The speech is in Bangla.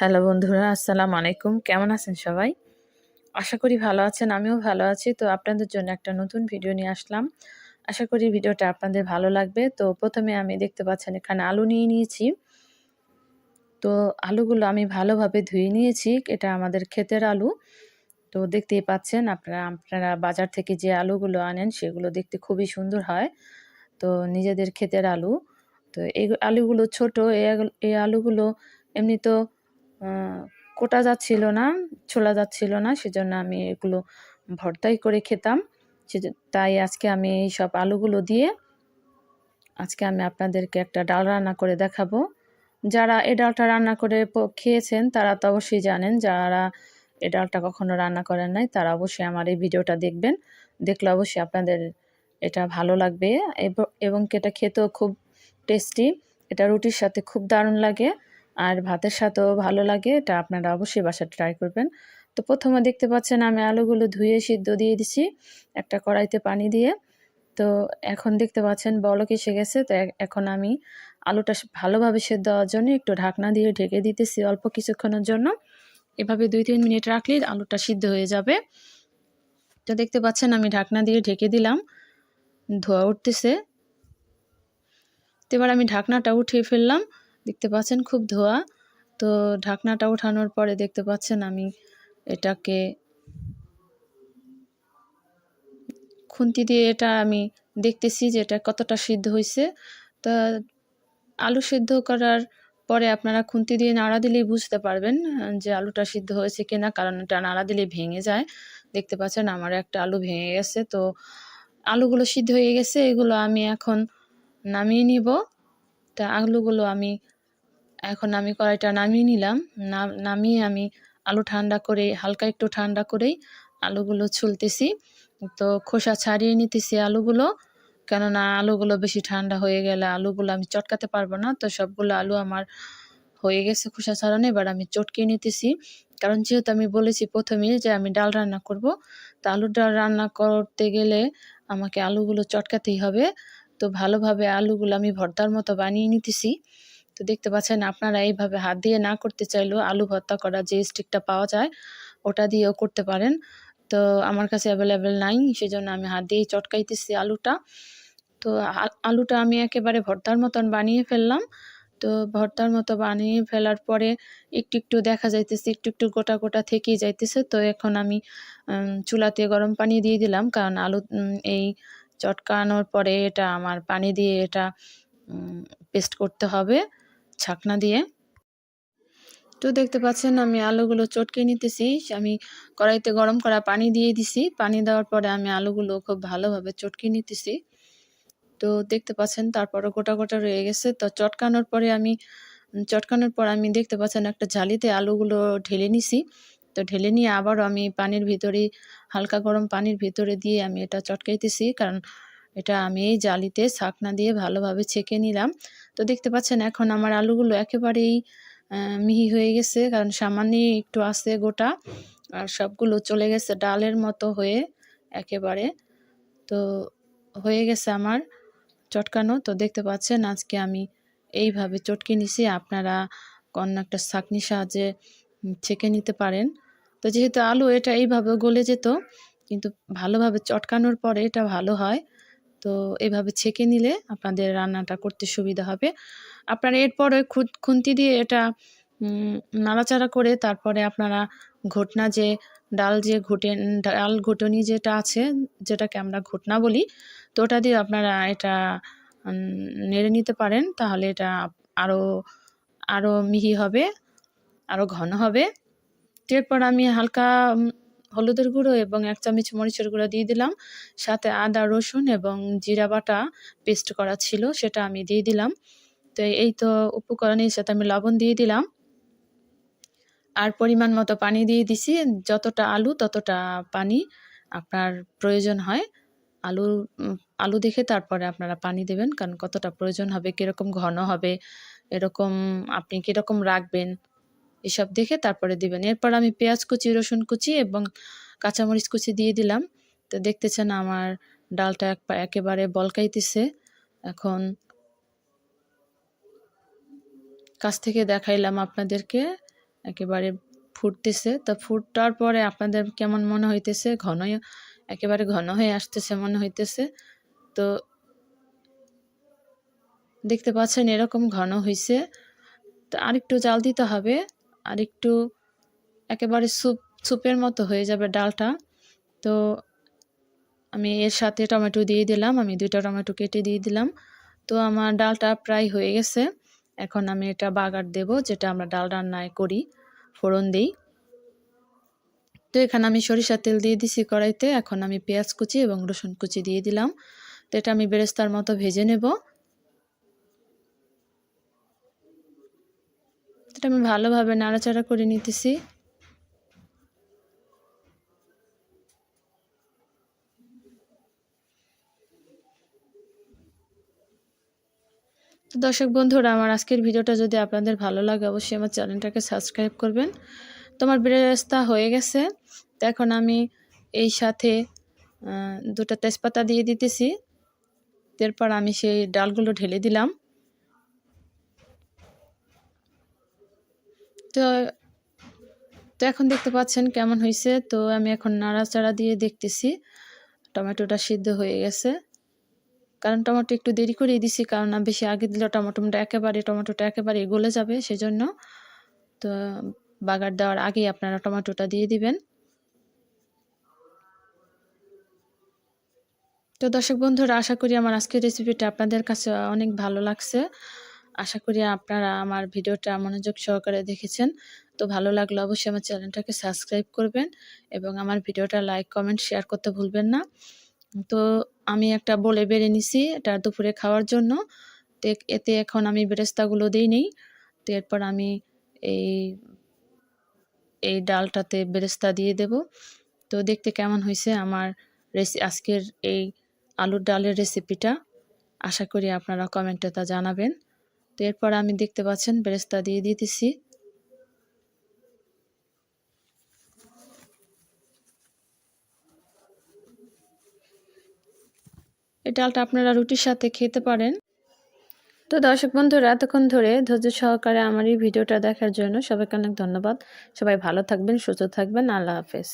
হ্যালো বন্ধুরা, আসসালামু আলাইকুম। কেমন আছেন সবাই? আশা করি ভালো আছেন, আমিও ভালো আছি। তো আপনাদের জন্য একটা নতুন ভিডিও নিয়ে আসলাম। আশা করি ভিডিওটা আপনাদের ভালো লাগবে। তো প্রথমে আমি দেখতে পাচ্ছেন, এখানে আলু নিয়ে নিয়েছি। তো আলুগুলো আমি ভালোভাবে ধুয়ে নিয়েছি, এটা আমাদের ক্ষেতের আলু। তো দেখতেই পাচ্ছেন, আপনারা আপনারা বাজার থেকে যে আলুগুলো আনেন, সেগুলো দেখতে খুবই সুন্দর হয়। তো নিজেদের ক্ষেতের আলু। তো এই আলুগুলো ছোট, এই আলুগুলো এমনি তো কোটা যাচ্ছিল না, ছোলা যাচ্ছিল না, সেজন্য আমি এগুলো ভর্তাই করে খেতাম। তাই আজকে আমি এই সব আলুগুলো দিয়ে আজকে আমি আপনাদেরকে একটা ডাল রান্না করে দেখাবো। যারা এ ডালটা রান্না করে খেয়েছেন, তারা তো অবশ্যই জানেন, যারা এ ডালটা কখনো রান্না করেন নাই, তারা অবশ্যই আমার এই ভিডিওটা দেখবেন। দেখলে অবশ্যই আপনাদের এটা ভালো লাগবে। এবং এটা খেতেও খুব টেস্টি। এটা রুটির সাথে খুব দারুণ লাগে। আর ভাতের সাথেও ভালো লাগে, এটা আপনারা অবশ্যই বাসা ট্রাই করবেন। তো প্রথমে দেখতে পাচ্ছেন আমি আলুগুলো ধুয়ে সিদ্ধ দিয়ে দিছি, একটা কড়াইতে পানি দিয়ে। তো এখন দেখতে পাচ্ছেন বলক এসে গেছে, তো এখন আমি আলুটা ভালোভাবে সেদ্ধ দেওয়ার জন্য একটু ঢাকনা দিয়ে ঢেকে দিতেছি অল্প কিছুক্ষণের জন্য। এভাবে দুই তিন মিনিট রাখলে আলুটা সিদ্ধ হয়ে যাবে। তো দেখতে পাচ্ছেন আমি ঢাকনা দিয়ে ঢেকে দিলাম, ধোয়া উঠতেছে। তো এবার আমি ঢাকনাটা উঠিয়ে ফেললাম। দেখতে পাচ্ছেন খুব ধোয়া। তো ঢাকনাটা ওঠানোর পরে দেখতে পাচ্ছেন আমি এটাকে খুন্তি দিয়ে এটা আমি দেখতেছি যে এটা কতটা সিদ্ধ হয়েছে তা আলু সিদ্ধ করার পরে আপনারা খুন্তি দিয়ে নাড়া দিলেই বুঝতে পারবেন যে আলুটা সিদ্ধ হয়েছে কিনা, কারণ এটা নাড়া দিলে ভেঙে যায়। দেখতে পাচ্ছেন আমার একটা আলু ভেঙে গেছে। তো আলুগুলো সিদ্ধ হয়ে গেছে, এগুলো আমি এখন নামিয়ে নিব। তা আলুগুলো আমি এখন আমি কড়াইটা নামিয়ে নিলাম। নামিয়ে আমি আলু ঠান্ডা করে, হালকা একটু ঠান্ডা করেই আলুগুলো ছুলতেছি। তো খোসা ছাড়িয়ে নিতেছি আলুগুলো। কেননা আলুগুলো বেশি ঠান্ডা হয়ে গেলে আলুগুলো আমি চটকাতে পারব না। তো সবগুলো আলু আমার হয়ে গেছে খোসা ছাড়ানো। এবার আমি চটকে নিতেছি। কারণ যেহেতু আমি বলেছি প্রথমে যে আমি ডাল রান্না করব, তা আলুর ডাল রান্না করতে গেলে আমাকে আলুগুলো চটকাতেই হবে। তো ভালোভাবে আলুগুলো আমি ভর্তার মতো বানিয়ে নিতেছি। তো দেখতে পাচ্ছেন আপনারা এইভাবে হাত দিয়ে না করতে চাইলেও আলু ভর্তা করা যে স্টিকটা পাওয়া যায়, ওটা দিয়েও করতে পারেন। তো আমার কাছে অ্যাভেলেবেল নাই, সেজন্য আমি হাত দিয়েই চটকাইতেছি আলুটা। তো আলুটা আমি একেবারে ভর্তার মতন বানিয়ে ফেললাম। তো ভর্তার মতো বানিয়ে ফেলার পরে একটু একটু দেখা যাইতেছে, একটু একটু গোটা গোটা থেকেই যাইতেছে। তো এখন আমি চুলাতে গরম পানি দিয়ে দিলাম, কারণ আলু এই চটকানোর পরে এটা আমার পানি দিয়ে এটা পেস্ট করতে হবে ছাকনা দিয়ে। তো দেখতে পাচ্ছেন আমি আলুগুলো চটকে নিতেছি। আমি কড়াইতে গরম করা পানি দিয়ে দিছি। পানি দেওয়ার পরে আমি আলুগুলো খুব ভালোভাবে চটকে নিতেছি। তো দেখতে পাচ্ছেন তারপরে গোটা গোটা রয়ে গেছে। তো চটকানোর পরে আমি, চটকানোর পর আমি দেখতে পাচ্ছেন একটা ঝালিতে আলুগুলো ঢেলে নিছি। তো ঢেলে নিয়ে আবারও আমি পানির ভিতরে হালকা গরম পানির ভিতরে দিয়ে আমি এটা চটকাইতেছি, কারণ এটা আমি এই জালিতে ছাকনা দিয়ে ভালোভাবে ছেঁকে নিলাম। তো দেখতে পাচ্ছেন এখন আমার আলুগুলো একেবারেই মিহি হয়ে গেছে, কারণ সামান্য একটু আছে গোটা, আর সবগুলো চলে গেছে ডালের মতো হয়ে একেবারে। তো হয়ে গেছে আমার চটকানো। তো দেখতে পাচ্ছেন আজকে আমি এইভাবে চটকে নিছি, আপনারা অন্য একটা ছাকনির সাহায্যে ছেঁকে নিতে পারেন। তো যেহেতু আলু এটা এইভাবে গলে যেত, কিন্তু ভালোভাবে চটকানোর পরে এটা ভালো হয়। তো এভাবে ছেঁকে নিলে আপনাদের রান্নাটা করতে সুবিধা হবে। আপনারা এরপরে খুন্তি দিয়ে এটা নাড়াচাড়া করে তারপরে আপনারা ঘটনা যে, ডাল যে ঘুটে, ডাল ঘুটনি যেটা আছে, যেটাকে আমরা ঘটনা বলি, তো ওটা দিয়ে আপনারা এটা নেড়ে নিতে পারেন, তাহলে এটা আরও আরও মিহি হবে, আরও ঘন হবে। এরপর আমি হালকা হলুদের গুঁড়ো এবং এক চামচ মরিচের গুঁড়ো দিয়ে দিলাম। সাথে আদা, রসুন এবং জিরা বাটা পেস্ট করা ছিল, সেটা আমি দিয়ে দিলাম। তো এই তো উপকরণের সাথে আমি লবণ দিয়ে দিলাম। আর পরিমাণ মতো পানি দিয়ে দিছি, যতটা আলু ততটা পানি আপনার প্রয়োজন হয়। আলু আলু দেখে তারপরে আপনারা পানি দেবেন, কারণ কতটা প্রয়োজন হবে, কীরকম ঘন হবে, এরকম আপনি কীরকম রাখবেন এসব দেখে তারপরে দিবেন। এরপর আমি পেঁয়াজ কুচি, রসুন কুচি এবং কাঁচামরিচ কুচি দিয়ে দিলাম। তো দেখতেছেন আমার ডালটা একেবারে বলকাইতেছে। এখন কাছ থেকে দেখাইলাম আপনাদেরকে, একেবারে ফুটতেছে। তো ফুটার পরে আপনাদের কেমন মনে হইতেছে? ঘন একেবারে ঘন হয়ে আসতেছে মনে হইতেছে। তো দেখতে পাচ্ছেন এরকম ঘন হয়েছে তো আরেকটু জাল দিতে হবে। আরেকটু একেবারে স্যুপ, স্যুপের মতো হয়ে যাবে ডালটা। তো আমি এর সাথে টমেটো দিয়ে দিলাম, আমি দুইটা টমেটো কেটে দিয়ে দিলাম। তো আমার ডালটা প্রায় হয়ে গেছে। এখন আমি এটা বাগার দেব, যেটা আমরা ডাল রান্নায় করি, ফোড়ন দিই। তো এখানে আমি সরিষার তেল দিয়ে দিছি কড়াইতে। এখন আমি পেঁয়াজ কুচি এবং রসুন কুচি দিয়ে দিলাম। তো এটা আমি বেরেস্তার মতো ভেজে নেব। এটা আমি ভালোভাবে নাড়াচাড়া করে নিতেছি। তো দর্শক বন্ধুরা, আমার আজকের ভিডিওটা যদি আপনাদের ভালো লাগে, অবশ্যই আমার চ্যানেলটাকে সাবস্ক্রাইব করবেন। তোমার বেরেস্তা হয়ে গেছে। তো এখন আমি এই সাথে দুটো তেজপাতা দিয়ে দিতেছি। এরপর আমি সেই ডালগুলো ঢেলে দিলাম। তো তো এখন দেখতে পাচ্ছেন কেমন হয়েছে তো আমি এখন নাড়াচাড়া দিয়ে দেখতেছি। টমেটোটা সিদ্ধ হয়ে গেছে। কারণ টমেটো একটু দেরি করে দিছি, কারণ বেশি আগে দিলে টমেটোটা একেবারে টমেটোটা একেবারে গলে যাবে সেজন্য। তো বাগার দেওয়ার আগেই আপনারা টমেটোটা দিয়ে দিবেন। তো দর্শক বন্ধুরা, আশা করি আমার আজকের রেসিপিটা আপনাদের কাছে অনেক ভালো লাগছে। আশা করি আপনারা আমার ভিডিওটা মনোযোগ সহকারে দেখেছেন। তো ভালো লাগলে অবশ্যই আমার চ্যানেলটাকে সাবস্ক্রাইব করবেন এবং আমার ভিডিওটা লাইক, কমেন্ট, শেয়ার করতে ভুলবেন না। তো আমি একটা বলে বেড়ে নিছি এটা দুপুরে খাওয়ার জন্য। তো এতে এখন আমি বেরেস্তাগুলো দিই নেই। তো এরপর আমি এই এই ডালটাতে বেরেস্তা দিয়ে দেব। তো দেখতে কেমন হয়েছে আমার রেসি, আজকের এই আলুর ডালের রেসিপিটা? আশা করি আপনারা কমেন্টে তা জানাবেন। তো এরপর আমি দেখতে পাচ্ছেন, বেরেস্তা দিয়ে দিতেছি। এই ডালটা আপনারা রুটির সাথে খেতে পারেন। তো দর্শক বন্ধুরা, এতক্ষণ ধরে ধৈর্য সহকারে আমার এই ভিডিওটা দেখার জন্য সবাইকে অনেক ধন্যবাদ। সবাই ভালো থাকবেন, সুস্থ থাকবেন। আল্লাহ হাফেজ।